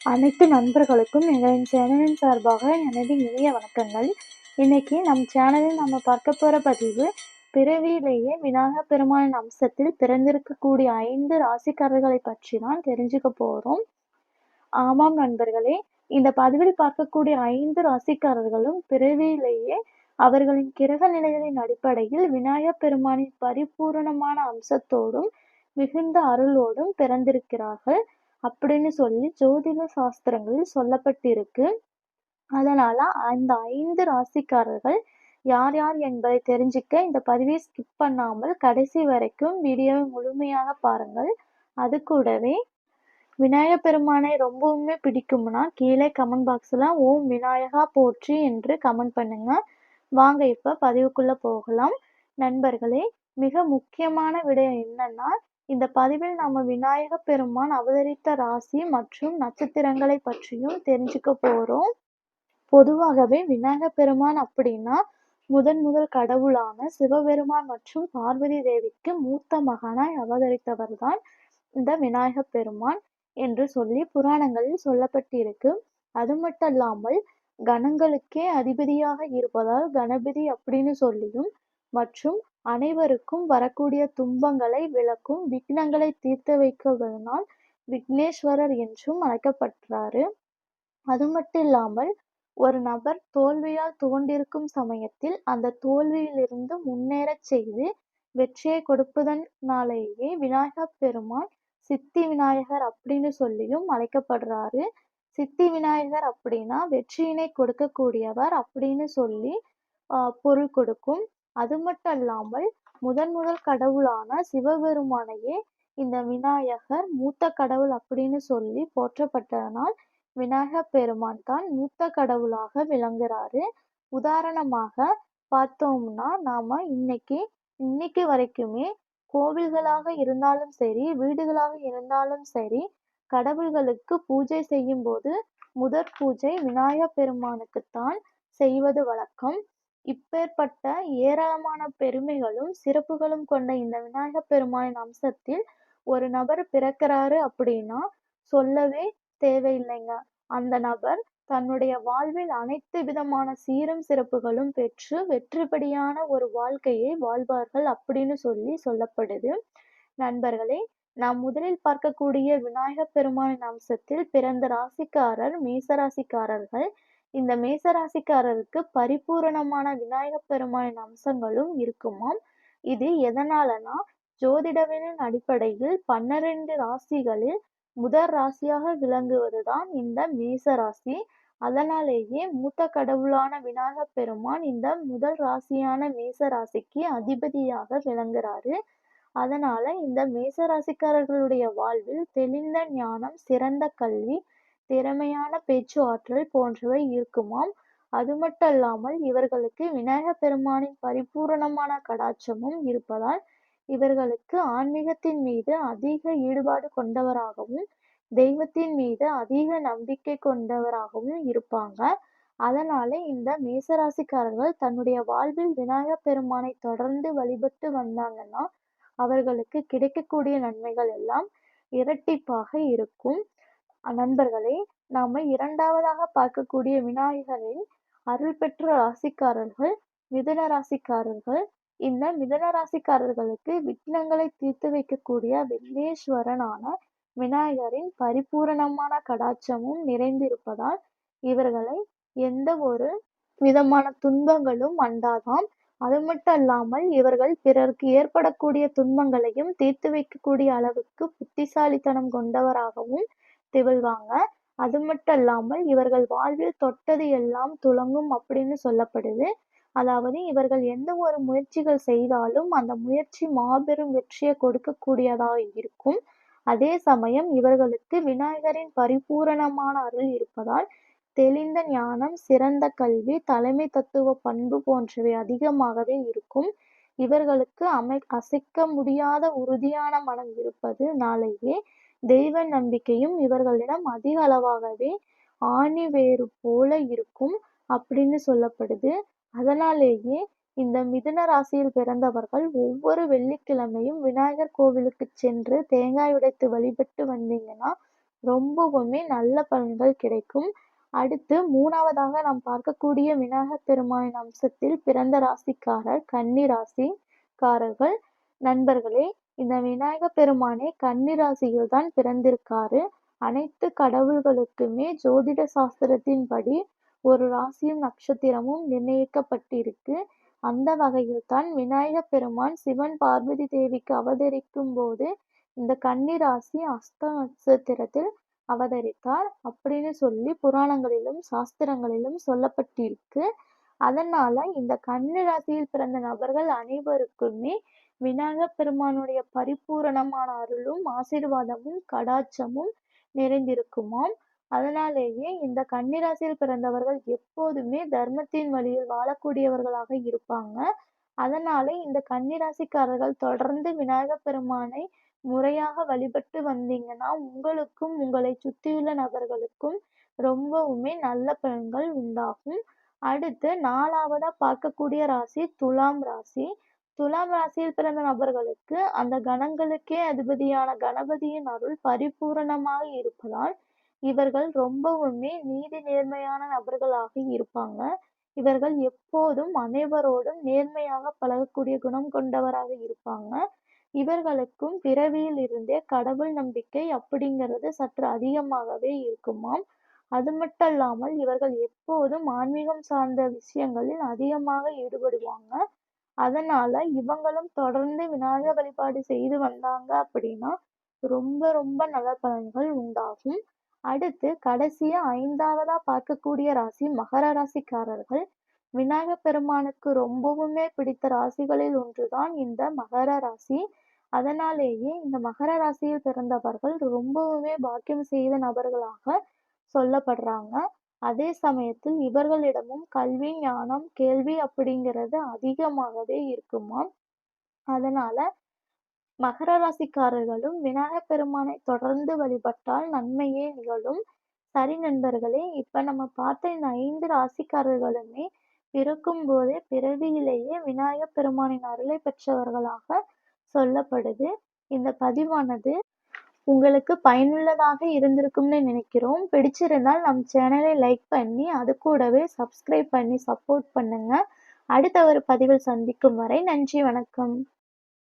அனைத்து நண்பர்களுக்கும் எங்களின் சேனலின் சார்பாக எனது இனிய வணக்கங்கள். இன்னைக்கு நம் சேனலில் நம்ம பார்க்க போகிற பதிவு பிறவியிலேயே விநாயகப் பெருமானின் அம்சத்தில் பிறந்திருக்கக்கூடிய ஐந்து ராசிக்காரர்களை பற்றி தான் தெரிஞ்சுக்க போகிறோம் ஆமாம் நண்பர்களே இந்த பதிவில் பார்க்கக்கூடிய ஐந்து ராசிக்காரர்களும் பிறவியிலேயே அவர்களின் கிரக நிலைகளின் அடிப்படையில் விநாயகப் பெருமானின் பரிபூரணமான அம்சத்தோடும் மிகுந்த அருளோடும் பிறந்திருக்கிறார்கள். அப்படின்னு சொல்லி ஜோதிட சாஸ்திரங்களில் சொல்லப்பட்டிருக்கு. அதனால அந்த ஐந்து ராசிக்காரர்கள் யார் யார் என்பதை தெரிஞ்சுக்க இந்த பதிவை ஸ்கிப் பண்ணாமல் கடைசி வரைக்கும் வீடியோவை முழுமையாக பாருங்கள். அது கூடவே விநாயகப் பெருமானை ரொம்பவுமே பிடிக்கும்னா கீழே கமெண்ட் பாக்ஸில் ஓம் விநாயகா போற்றி என்று கமெண்ட் பண்ணுங்க. வாங்க இப்போ பதிவுக்குள்ளே போகலாம். நண்பர்களே மிக முக்கியமான விடயம் என்னன்னா இந்த பதிவில் நம்ம விநாயக பெருமான் அவதரித்த ராசி மற்றும் நட்சத்திரங்களை பற்றியும் தெரிஞ்சுக்க போறோம். பொதுவாகவே விநாயக பெருமான் அப்படின்னா முதன் முதல் கடவுளான சிவபெருமான் மற்றும் பார்வதி தேவிக்கு மூத்த மகனாய் அவதரித்தவர் தான் இந்த விநாயக பெருமான் என்று சொல்லி புராணங்களில் சொல்லப்பட்டிருக்கு. அது மட்டும் இல்லாமல் கணங்களுக்கே அதிபதியாக இருப்பதால் கணபதி அப்படின்னு சொல்லியும் மற்றும் அனைவருக்கும் வரக்கூடிய துன்பங்களை விளக்கும் விக்னங்களை தீர்த்து வைக்கவதனால் விக்னேஸ்வரர் என்றும் அழைக்கப்படுறாரு. அது மட்டும் இல்லாமல் ஒரு நபர் தோல்வியால் துவண்டிருக்கும் சமயத்தில் அந்த தோல்வியிலிருந்து முன்னேறச் செய்து வெற்றியை கொடுப்பதனாலேயே விநாயகர் பெருமான் சித்தி விநாயகர் அப்படின்னு சொல்லியும் அழைக்கப்படுறாரு. சித்தி விநாயகர் அப்படின்னா வெற்றியினை கொடுக்கக்கூடியவர் அப்படின்னு சொல்லி பொருள் கொடுக்கும். அது மட்டும் அல்லாமல் முதன் முதல் கடவுளான சிவபெருமானையே இந்த விநாயகர் மூத்த கடவுள் அப்படின்னு சொல்லி போற்றப்பட்டதனால் விநாயகர் பெருமான் தான் மூத்த கடவுளாக விளங்குறாரு. உதாரணமாக பார்த்தோம்னா நாம இன்னைக்கு இன்னைக்கு வரைக்குமே கோவில்களாக இருந்தாலும் சரி வீடுகளாக இருந்தாலும் சரி கடவுள்களுக்கு பூஜை செய்யும் போது முதற் பூஜை விநாயக பெருமானுக்குத்தான் செய்வது வழக்கம். இப்பேற்பட்ட ஏராளமான பெருமைகளும் சிறப்புகளும் கொண்ட இந்த விநாயகப் பெருமானின் அம்சத்தில் ஒரு நபர் பிறக்கிறாரு அப்படின்னா சொல்லவே தேவையில்லைங்க. அந்த நபர் தன்னுடைய வாழ்வில் அனைத்து விதமான சீரும் சிறப்புகளும் பெற்று வெற்றிப்படியான ஒரு வாழ்க்கையை வாழ்வார்கள் அப்படின்னு சொல்லி சொல்லப்படுது. நண்பர்களே நாம் முதலில் பார்க்கக்கூடிய விநாயகப் பெருமானின் அம்சத்தில் பிறந்த ராசிக்காரர் மேசராசிக்காரர்கள் இந்த மேசராசிக்காரருக்கு பரிபூரணமான விநாயகப் பெருமானின் அம்சங்களும் இருக்குமாம். இது எதனாலனா ஜோதிடவினின் அடிப்படையில் பன்னிரண்டு ராசிகளில் முதல் ராசியாக விளங்குவதுதான் இந்த மேச ராசி அதனாலேயே மூத்த கடவுளான விநாயகப் பெருமான் இந்த முதல் ராசியான மேச ராசிக்கு அதிபதியாக விளங்குறாரு. அதனால இந்த மேச ராசிக்காரர்களுடைய வாழ்வில் தெளிந்த ஞானம் சிறந்த கல்வி திறமையான பேச்சு ஆற்றல் போன்றவை இருக்குமாம். அது மட்டுமல்லாமல் இவர்களுக்கு விநாயக பெருமானின் பரிபூரணமான கடாட்சமும் இருப்பதால் இவர்களுக்கு ஆன்மீகத்தின் மீது அதிக ஈடுபாடு கொண்டவராகவும் தெய்வத்தின் மீது அதிக நம்பிக்கை கொண்டவராகவும் இருப்பாங்க. அதனால இந்த மேசராசிக்காரர்கள் தன்னுடைய வாழ்வில் விநாயக பெருமானை தொடர்ந்து வழிபட்டு வந்தாங்கன்னா அவர்களுக்கு கிடைக்கக்கூடிய நன்மைகள் எல்லாம் இரட்டிப்பாக இருக்கும். நண்பர்களே நாம இரண்டாவதாக பார்க்கக்கூடிய விநாயகரின் அருள் பெற்ற ராசிக்காரர்கள் மிதுன ராசிக்காரர்கள். இந்த மிதுன ராசிக்காரர்களுக்கு விக்னங்களை தீர்த்து வைக்கக்கூடிய விக்னேஸ்வரனான விநாயகரின் பரிபூரணமான கடாட்சமும் நிறைந்திருப்பதால் இவர்களை எந்த ஒரு விதமான துன்பங்களும் அண்டாதாம். அது மட்டும் அல்லாமல் இவர்கள் பிறருக்கு ஏற்படக்கூடிய துன்பங்களையும் தீர்த்து வைக்கக்கூடிய அளவுக்கு புத்திசாலித்தனம் கொண்டவராகவும் திகழ்வாங்க. அது மட்டும் இல்லாமல் இவர்கள் வாழ்வில் தொட்டது எல்லாம் துலங்கும் அப்படின்னு சொல்லப்படுது. அதாவது இவர்கள் எந்த ஒரு முயற்சிகள் செய்தாலும் அந்த முயற்சி மாபெரும் வெற்றியை கொடுக்கக்கூடியதாக இருக்கும். அதே சமயம் இவர்களுக்கு விநாயகரின் பரிபூரணமான அருள் இருப்பதால் தெளிந்த ஞானம் சிறந்த கல்வி தலைமை தத்துவ பண்பு போன்றவை அதிகமாகவே இருக்கும். இவர்களுக்கு அமை அசைக்க முடியாத உறுதியான மனம் இருப்பது நாளையே தெய்வ நம்பிக்கையும் இவர்களிடம் அதிக அளவாகவே ஆணி வேறு போல இருக்கும் அப்படின்னு சொல்லப்படுது அதனாலேயே இந்த மிதுன ராசியில் பிறந்தவர்கள் ஒவ்வொரு வெள்ளிக்கிழமையும் விநாயகர் கோவிலுக்கு சென்று தேங்காய் உடைத்து வழிபட்டு வந்தீங்கன்னா ரொம்பவுமே நல்ல பலன்கள் கிடைக்கும். அடுத்து மூணாவதாக நாம் பார்க்கக்கூடிய விநாயகர் பெருமானின் அம்சத்தில் பிறந்த ராசிக்காரர் கன்னி ராசிக்காரர்கள். நண்பர்களே, இந்த விநாயகப் பெருமானே கன்னி ராசியில் தான் பிறந்திருக்காரு. அனைத்து கடவுள்களுக்குமே ஜோதிட சாஸ்திரத்தின்படி ஒரு ராசியும் நட்சத்திரமும் நிர்ணயிக்கப்பட்டிருக்கு. அந்த வகையில் தான் விநாயகப் பெருமான் சிவன் பார்வதி தேவிக்கு அவதரிக்கும் போது இந்த கன்னி ராசி அஸ்த நட்சத்திரத்தில் அவதரித்தார் அப்படின்னு சொல்லி புராணங்களிலும் சாஸ்திரங்களிலும் சொல்லப்பட்டிருக்கு. அதனால இந்த கன்னி ராசியில் பிறந்த நபர்கள் அனைவருக்குமே விநாயகப் பெருமானுடைய பரிபூரணமான அருளும் ஆசீர்வாதமும் கடாட்சமும் நிறைந்திருக்குமாம். அதனாலேயே இந்த கன்னிராசியில் பிறந்தவர்கள் எப்போதுமே தர்மத்தின் வழியில் வாழக்கூடியவர்களாக இருப்பாங்க. அதனாலே இந்த கன்னிராசிக்காரர்கள் தொடர்ந்து விநாயகப் பெருமானை முறையாக வழிபட்டு வந்தீங்கன்னா உங்களுக்கும் உங்களை சுற்றியுள்ள நபர்களுக்கும் ரொம்பவுமே நல்ல பலன்கள் உண்டாகும். அடுத்து நாலாவதா பார்க்கக்கூடிய ராசி துலாம் ராசி. துலாம் ராசியில் பிறந்த நபர்களுக்கு அந்த கணங்களுக்கே அதிபதியான கணபதியின் அருள் பரிபூரணமாக இருப்பதால் இவர்கள் ரொம்பவுமே நீதி நேர்மையான நபர்களாக இருப்பாங்க. இவர்கள் எப்போதும் அனைவரோடும் நேர்மையாக பழகக்கூடிய குணம் கொண்டவராக இருப்பாங்க. இவர்களுக்கும் பிறவியில் இருந்தே கடவுள் நம்பிக்கை அப்படிங்கிறது சற்று அதிகமாகவே இருக்குமாம். அது மட்டும் இல்லாமல் இவர்கள் எப்போதும் ஆன்மீகம் சார்ந்த விஷயங்களில் அதிகமாக ஈடுபடுவாங்க. அதனால இவங்களும் தொடர்ந்து விநாயகர் வழிபாடு செய்து வந்தாங்க அப்படின்னா ரொம்ப ரொம்ப நல்ல பலன்கள் உண்டாகும். அடுத்து கடைசியா ஐந்தாவதா பார்க்கக்கூடிய ராசி மகர ராசிக்காரர்கள். விநாயகப் பெருமானுக்கு ரொம்பவுமே பிடித்த ராசிகளில் ஒன்றுதான் இந்த மகர ராசி. அதனாலேயே இந்த மகர ராசியில் பிறந்தவர்கள் ரொம்பவுமே பாக்கியம் செய்த நபர்களாக சொல்லப்படுறாங்க. அதே சமயத்தில் இவர்களிடமும் கல்வி, ஞானம், கேள்வி அப்படிங்கிறது அதிகமாகவே இருக்குமாம். அதனால மகர ராசிக்காரர்களும் விநாயகப் பெருமானை தொடர்ந்து வழிபட்டால் நன்மையே நிகழும். சரி நண்பர்களே, இப்ப நம்ம பார்த்த இந்த ஐந்து ராசிக்காரர்களுமே பிறக்கும் போதே பிறவியிலேயே விநாயகப் பெருமானின் அருளை பெற்றவர்களாக சொல்லப்படுது. இந்த பதிவானது உங்களுக்கு பயனுள்ளதாக இருந்திருக்கும்னு நினைக்கிறோம். பிடிச்சிருந்தால் நம் சேனலை லைக் பண்ணி அது கூடவே சப்ஸ்கிரைப் பண்ணி சப்போர்ட் பண்ணுங்கள் அடுத்த ஒரு பதிவில் சந்திக்கும் வரை நன்றி வணக்கம்.